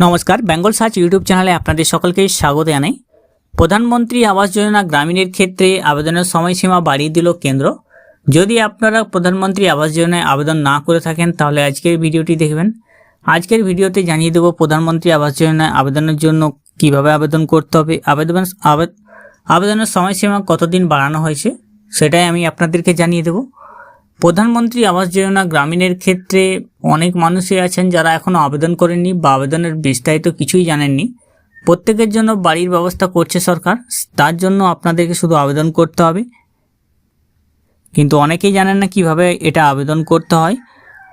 নমস্কার, Bengal search YouTube চ্যানেলে আপনাদের সকলকে স্বাগত জানাই। প্রধানমন্ত্রী আবাস যোজনা গ্রামীণের ক্ষেত্রে আবেদনের সময়সীমা বাড়িয়ে দিল কেন্দ্র। যদি আপনারা প্রধানমন্ত্রী আবাস যোজনায় আবেদন না করে থাকেন, তাহলে আজকের ভিডিওটি দেখবেন। আজকের ভিডিওতে জানিয়ে দেবো প্রধানমন্ত্রী আবাস যোজনায় আবেদনের জন্য কীভাবে আবেদন করতে হবে। আবেদন আবে- আবেদনের সময়সীমা কতদিন বাড়ানো হয়েছে, সেটাই আমি আপনাদেরকে জানিয়ে দেবো। প্রধানমন্ত্রী আবাস যোজনা গ্রামীণের ক্ষেত্রে অনেক মানুষই আছেন যারা এখনও আবেদন করেননি বা আবেদনের বিস্তারিত কিছুই জানেননি। প্রত্যেকের জন্য বাড়ির ব্যবস্থা করছে সরকার, তার জন্য আপনাদেরকে শুধু আবেদন করতে হবে। কিন্তু অনেকেই জানেন না কীভাবে এটা আবেদন করতে হয়।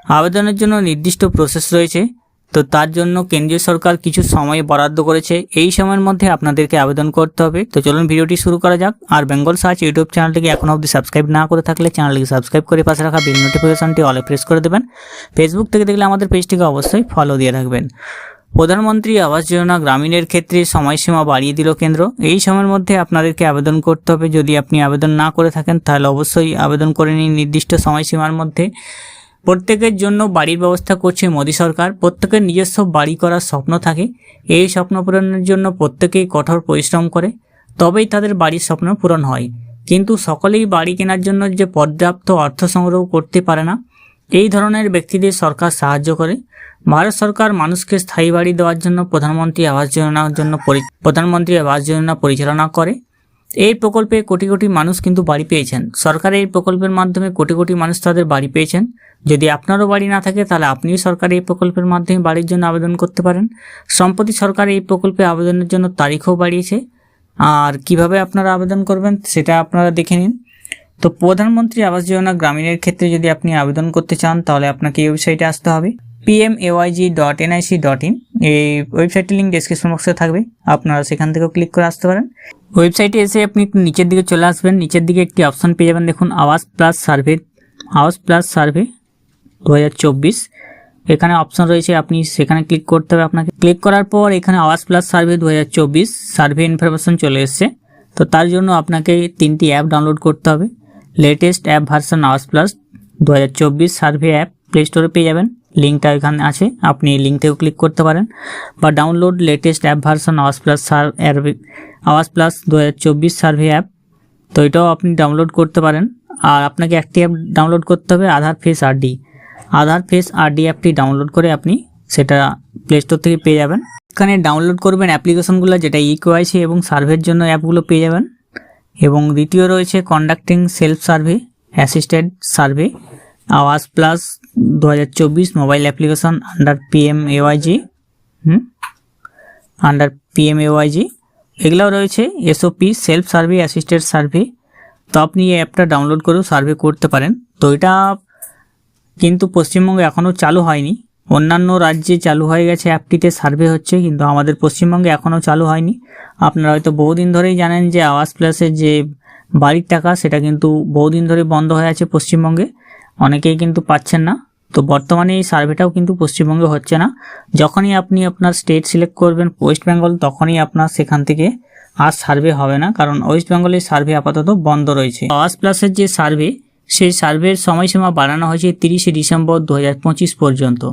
আবেদনের জন্য নির্দিষ্ট প্রসেস রয়েছে। তো তার জন্য কেন্দ্রীয় সরকার কিছু সময় বরাদ্দ করেছে। এই সময়ের মধ্যে আপনাদেরকে আবেদন করতে হবে। তো চলুন ভিডিওটি শুরু করা যাক। আর বেঙ্গল সার্চ ইউটিউব চ্যানেলটিকে এখনও অবধি সাবস্ক্রাইব না করে থাকলে চ্যানেলটিকে সাবস্ক্রাইব করে পাশে রাখা বিল নোটিফিকেশনটি অলে প্রেস করে দেবেন। ফেসবুক থেকে দেখলে আমাদের পেজটিকে অবশ্যই ফলো দিয়ে রাখবেন। প্রধানমন্ত্রী আবাস যোজনা গ্রামীণের ক্ষেত্রে সময়সীমা বাড়িয়ে দিল কেন্দ্র। এই সময়ের মধ্যে আপনাদেরকে আবেদন করতে হবে। যদি আপনি আবেদন না করে থাকেন, তাহলে অবশ্যই আবেদন করে নিন নির্দিষ্ট সময়সীমার মধ্যে। প্রত্যেকের জন্য বাড়ির ব্যবস্থা করছে মোদী সরকার। প্রত্যেকের নিজস্ব বাড়ি করার স্বপ্ন থাকে। এই স্বপ্ন পূরণের জন্য প্রত্যেকেই কঠোর পরিশ্রম করে। তবেই তাদের বাড়ির স্বপ্ন পূরণ হয়। কিন্তু সকলেই বাড়ি কেনার জন্য যে পর্যাপ্ত অর্থ সংগ্রহ করতে পারে না, এই ধরনের ব্যক্তিদের সরকার সাহায্য করে। ভারত সরকার মানুষকে স্থায়ী বাড়ি দেওয়ার জন্য প্রধানমন্ত্রী আবাস যোজনার জন্য পরি- প্রধানমন্ত্রী আবাস যোজনা পরিচালনা করে। এই প্রকল্পে কোটি কোটি মানুষ কিন্তু বাড়ি পেয়েছেন। সরকারের এই প্রকল্পের মাধ্যমে কোটি কোটি মানুষ তাদের বাড়ি পেয়েছেন। যদি আপনারও বাড়ি না থাকে, তাহলে আপনিও সরকার এই প্রকল্পের মাধ্যমে বাড়ির জন্য আবেদন করতে পারেন। সম্প্রতি সরকার এই প্রকল্পে আবেদনের জন্য তারিখও বাড়িয়েছে। আর কীভাবে আপনারা আবেদন করবেন, সেটা আপনারা দেখে নিন। তো প্রধানমন্ত্রী আবাস যোজনা গ্রামীণের ক্ষেত্রে যদি আপনি আবেদন করতে চান, তাহলে আপনাকে এই ওয়েবসাইটে আসতে হবে। PMAYG dot NIC dot in এই ওয়েবসাইটের লিঙ্ক ডেসক্রিপশন বক্সে থাকবে। আপনারা সেখান থেকেও ক্লিক করে আসতে পারেন। ওয়েবসাইটে এসে আপনি একটু নিচের দিকে চলে আসবেন। নিচের দিকে একটি অপশন পেয়ে যাবেন, দেখুন, আওয়াজ plus survey. Awaas plus survey দু হাজার চব্বিশ। এখানে অপশন রয়েছে, আপনি সেখানে ক্লিক করতে হবে আপনাকে। ক্লিক করার পর এখানে আওয়াজ প্লাস সার্ভে দু হাজার চব্বিশ সার্ভে ইনফরমেশন চলে এসছে। তো তার জন্য আপনাকে তিনটি অ্যাপ ডাউনলোড করতে হবে। Latest app version Awaas plus দু হাজার চব্বিশ সার্ভে অ্যাপ প্লে স্টোরে পেয়ে যাবেন। লিঙ্কটা এখানে আছে, আপনি লিঙ্ক থেকেও ক্লিক করতে পারেন। বা download latest app version Awaas plus serve সার আওয়াজ প্লাস দু হাজার চব্বিশ সার্ভে অ্যাপ। তো এটাও আপনি ডাউনলোড করতে পারেন। আর আপনাকে একটি অ্যাপ ডাউনলোড করতে হবে Aadhaar face RD Aadhaar face RD অ্যাপটি ডাউনলোড করে আপনি সেটা প্লে স্টোর থেকে পেয়ে যাবেন। এখানে ডাউনলোড করবেন অ্যাপ্লিকেশনগুলো, যেটা ইকোআইসি এবং সার্ভের জন্য অ্যাপগুলো পেয়ে যাবেন। এবং দ্বিতীয় রয়েছে conducting self survey assistant survey Awaas plus দু হাজার চব্বিশ mobile application under PM AYG হুম? আন্ডার পিএম এওয়াইজি এগুলোও রয়েছে SOP self survey assistant survey তো আপনি এই অ্যাপটা ডাউনলোড করেও সার্ভে করতে পারেন। তো এটা কিন্তু পশ্চিমবঙ্গে এখনও চালু হয়নি। অন্যান্য রাজ্যে চালু হয়ে গেছে অ্যাপটিতে সার্ভে হচ্ছে, কিন্তু আমাদের পশ্চিমবঙ্গে এখনও চালু হয়নি। আপনারা হয়তো বহুদিন ধরেই জানেন যে আওয়াজ প্লাসের যে বাড়ির টাকা, সেটা কিন্তু বহুদিন ধরে বন্ধ হয়ে আছে পশ্চিমবঙ্গে। অনেকেই কিন্তু পাচ্ছেন না। তো বর্তমানে এই সার্ভেটাও কিন্তু পশ্চিমবঙ্গে হচ্ছে না। যখনই আপনি আপনার স্টেট সিলেক্ট করবেন ওয়েস্ট বেঙ্গল তখনই আপনার সেখান থেকে আর সার্ভে হবে না, কারণ ওয়েস্ট বেঙ্গলের সার্ভে আপাতত বন্ধ রয়েছে। আওয়াজ প্লাসের যে সার্ভে, সেই সার্ভের সময়সীমা বাড়ানো হয়েছে তিরিশে ডিসেম্বর দু হাজার পঁচিশ পর্যন্ত।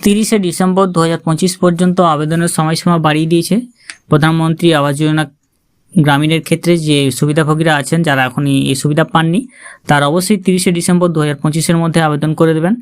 তিরিশে ডিসেম্বর দু হাজার পঁচিশ পর্যন্ত আবেদনের সময়সীমা বাড়িয়ে দিয়েছে। প্রধানমন্ত্রী আবাস যোজনা গ্রামীণের ক্ষেত্রে যে সুবিধাভোগীরা আছেন, যারা এখন এই সুবিধা পাননি, তারা অবশ্যই তিরিশে ডিসেম্বর দু হাজার পঁচিশের মধ্যে আবেদন করে দেবেন।